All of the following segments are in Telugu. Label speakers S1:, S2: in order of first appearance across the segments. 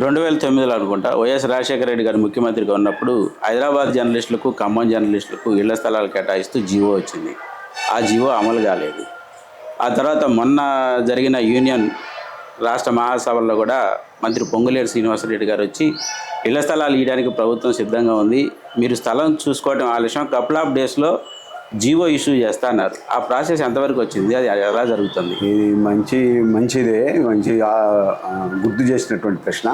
S1: రెండు వేల తొమ్మిదిలో అనుకుంటా వైఎస్ రాజశేఖర రెడ్డి గారు ముఖ్యమంత్రిగా ఉన్నప్పుడు హైదరాబాద్ జర్నలిస్టులకు ఖమ్మం జర్నలిస్టులకు ఇళ్ళ స్థలాలు కేటాయిస్తూ జీవో వచ్చింది. ఆ జీవో అమలు కాలేదు. ఆ తర్వాత మొన్న జరిగిన యూనియన్ రాష్ట్ర మహాసభల్లో కూడా మంత్రి పొంగులేరు శ్రీనివాసరెడ్డి గారు వచ్చి ఇళ్ళ స్థలాలు ఇవ్వడానికి ప్రభుత్వం సిద్ధంగా ఉంది మీరు స్థలం చూసుకోవడం ఆలస్యం. కపుల్ ఆఫ్ డేస్లో జీవో ఇష్యూ చేస్తా అన్నారు. ఆ ప్రాసెస్ ఎంతవరకు వచ్చింది? అది ఎలా జరుగుతుంది?
S2: ఇది మంచి మంచిదే. మంచి గుర్తు చేసినటువంటి ప్రశ్న.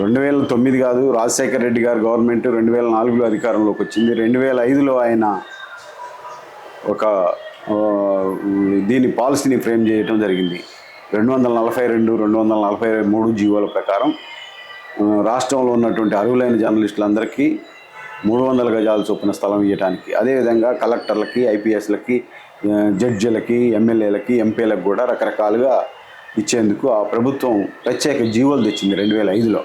S2: రెండు వేల తొమ్మిది కాదు రాజశేఖర రెడ్డి గారు గవర్నమెంట్ రెండు వేల నాలుగులో అధికారంలోకి వచ్చింది. రెండు వేల ఐదులో ఆయన ఒక దీని పాలసీని ఫ్రేమ్ చేయటం జరిగింది. రెండు వందల నలభై రెండు రెండు వందల నలభై మూడు జీవోల ప్రకారం రాష్ట్రంలో ఉన్నటువంటి అర్హులైన జర్నలిస్టులందరికీ మూడు వందల గజాల చొప్పున స్థలం ఇవ్వడానికి అదేవిధంగా కలెక్టర్లకి ఐపీఎస్లకి జడ్జిలకి ఎమ్మెల్యేలకి ఎంపీలకు కూడా రకరకాలుగా ఇచ్చేందుకు ఆ ప్రభుత్వం ప్రత్యేక జీవోలు తెచ్చింది రెండు వేల ఐదులో.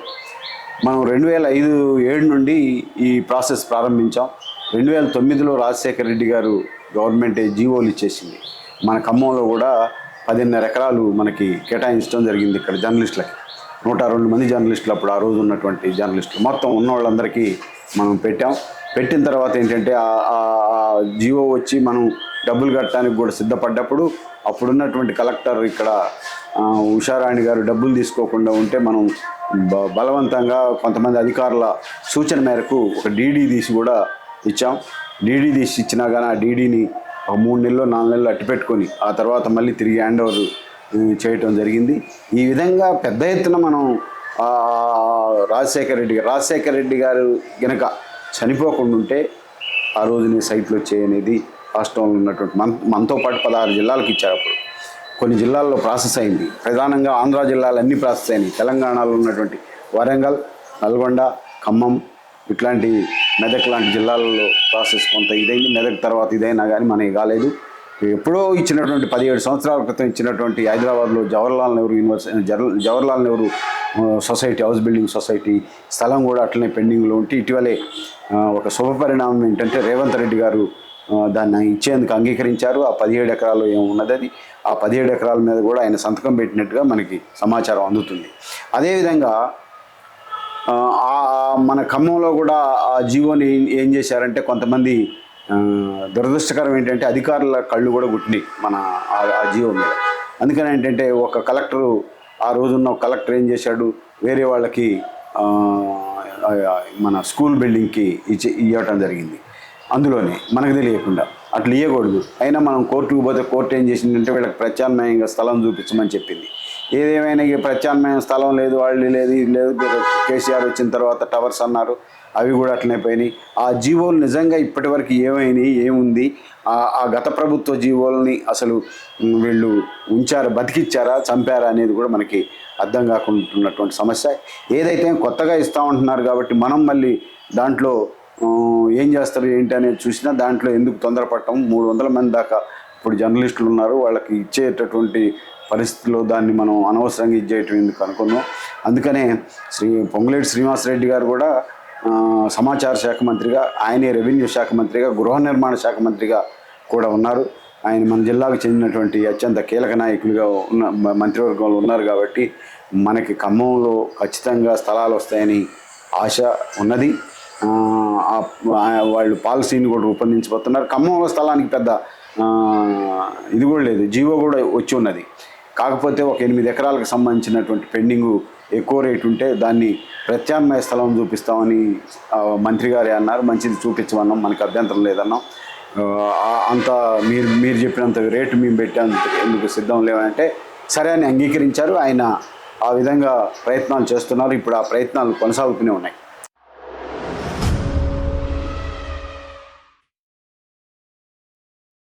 S2: మనం రెండు వేల ఐదు ఏడు నుండి ఈ ప్రాసెస్ ప్రారంభించాం. రెండు వేల తొమ్మిదిలో రాజశేఖర రెడ్డి గారు గవర్నమెంట్ జీవోలు ఇచ్చేసింది. మన ఖమ్మంలో కూడా పదిన్నర ఎకరాలు మనకి కేటాయించడం జరిగింది ఇక్కడ జర్నలిస్టులకి. నూట రెండు మంది జర్నలిస్టులు అప్పుడు ఆ రోజు ఉన్నటువంటి జర్నలిస్టులు. మొత్తం ఉన్న వాళ్ళందరికీ మనం పెట్టాం. పెట్టిన తర్వాత ఏంటంటే ఆ- జీవో వచ్చి మనం డబ్బులు కట్టడానికి కూడా సిద్ధపడ్డప్పుడు అప్పుడున్నటువంటి కలెక్టర్ ఇక్కడ ఆ, ఉషారాణి గారు డబ్బులు తీసుకోకుండా ఉంటే మనం బ- బలవంతంగా కొంతమంది అధికారుల సూచన మేరకు ఒక డీడీ తీసి కూడా ఇచ్చాం. డీడీ తీసి ఇచ్చినా కానీ ఆ డీడీని ఒక మూడు నెలలు నాలుగు నెలలు అట్టిపెట్టుకొని ఆ తర్వాత మళ్ళీ తిరిగి హ్యాండ్ ఓవర్ చేయటం జరిగింది. ఈ విధంగా పెద్ద ఎత్తున మనం రాజశేఖర రెడ్డి గారు. రాజశేఖర రెడ్డి గారు గనక చనిపోకుండా ఉంటే ఆ రోజు నేను సైట్లు చేయనేది అనేది రాష్ట్రంలో ఉన్నటువంటి మన మనతో పాటు పదహారు జిల్లాలకు ఇచ్చారు అప్పుడు. కొన్ని జిల్లాల్లో ప్రాసెస్ అయింది. ప్రధానంగా ఆంధ్ర జిల్లాలు అన్ని ప్రాసెస్ అయినాయి. తెలంగాణలో ఉన్నటువంటి వరంగల్ నల్గొండ ఖమ్మం ఇట్లాంటి మెదక్ లాంటి జిల్లాలలో ప్రాసెస్ కొంత ఇదైంది. మెదక్ తర్వాత ఇదైనా కానీ మనకి కాలేదు. ఎప్పుడో ఇచ్చినటువంటి పదిహేడు సంవత్సరాల క్రితం ఇచ్చినటువంటి హైదరాబాద్లో Jawaharlal Nehru university Jawahar- Jawaharlal Nehru society house building society స్థలం కూడా అట్లనే పెండింగ్లో ఉంటే ఇటీవలే ఒక శుభ పరిణామం ఏంటంటే రేవంత్ రెడ్డి గారు దాన్ని ఇచ్చేందుకు అంగీకరించారు. ఆ పదిహేడు ఎకరాలు ఏమున్నది అది ఆ పదిహేడు ఎకరాల మీద కూడా ఆయన సంతకం పెట్టినట్టుగా మనకి సమాచారం అందుతుంది. అదేవిధంగా ఆ, మన ఖమ్మంలో కూడా ఆ జీవోని ఏం చేశారంటే కొంతమంది దురదృష్టకరం ఏంటంటే అధికారుల కళ్ళు కూడా గుట్టినాయి మన ఆ- ఆ జీవో మీద. అందుకని ఏంటంటే ఒక కలెక్టరు ఆ రోజున్న కలెక్టర్ ఏం చేశాడు? వేరే వాళ్ళకి మన స్కూల్ బిల్డింగ్కి ఇచ్చి ఇవ్వటం జరిగింది. అందులోనే మనకు తెలియకుండా అట్లా ఇవ్వకూడదు అయినా మనం కోర్టుకు పోతే కోర్టు ఏం చేసిందంటే వీళ్ళకి ప్రత్యామ్నాయంగా స్థలం చూపించమని చెప్పింది. ఏదేమైనా ఇక ప్రత్యామ్నాయం స్థలం లేదు వాళ్ళు లేదు ఇది లేదు. కేసీఆర్ వచ్చిన తర్వాత టవర్స్ అన్నారు. అవి కూడా అట్లనే పోయినాయి. ఆ జీవోలు నిజంగా ఇప్పటివరకు ఏమైనాయి ఏముంది? ఆ గత ప్రభుత్వ జీవోల్ని అసలు వీళ్ళు ఉంచారా బతికిచ్చారా చంపారా అనేది కూడా మనకి అర్థం కాకుంటున్నటువంటి సమస్య. ఏదైతే కొత్తగా ఇస్తూ ఉంటున్నారు కాబట్టి మనం మళ్ళీ దాంట్లో ఏం చేస్తారు ఏంటి అనేది చూసినా దాంట్లో ఎందుకు తొందరపడటం? మూడు వందల మంది దాకా ఇప్పుడు జర్నలిస్టులు ఉన్నారు వాళ్ళకి ఇచ్చేటటువంటి పరిస్థితిలో దాన్ని మనం అనవసరంగా ఇచ్చేయటం ఎందుకు అనుకున్నాం. అందుకనే శ్రీ పొంగులేటి శ్రీనివాసరెడ్డి గారు కూడా సమాచార శాఖ మంత్రిగా ఆయనే రెవెన్యూ శాఖ మంత్రిగా గృహ నిర్మాణ శాఖ మంత్రిగా కూడా ఉన్నారు. ఆయన మన జిల్లాకు చెందినటువంటి అత్యంత కీలక నాయకులుగా ఉన్న మంత్రివర్గంలో ఉన్నారు కాబట్టి మనకి ఖమ్మంలో ఖచ్చితంగా స్థలాలు వస్తాయని ఆశ ఉన్నది. వాళ్ళు పాలసీని కూడా రూపొందించబోతున్నారు. ఖమ్మం స్థలానికి పెద్ద ఇది కూడా లేదు. జీవో కూడా వచ్చి ఉన్నది. కాకపోతే ఒక ఎనిమిది ఎకరాలకు సంబంధించినటువంటి పెండింగు ఎక్కువ రేటు ఉంటే దాన్ని ప్రత్యామ్నాయ స్థలం చూపిస్తామని మంత్రి గారే అన్నారు. మంచిది చూపించమన్నాం. మనకు అభ్యంతరం లేదన్నాం. అంత మీరు మీరు చెప్పినంత రేటు మేము పెట్టేందుకు ఎందుకు సిద్ధం లేవంటే సరే అని అంగీకరించారు. ఆయన ఆ విధంగా ప్రయత్నాలు చేస్తున్నారు. ఇప్పుడు ఆ ప్రయత్నాలు కొనసాగుతూనే ఉన్నాయి.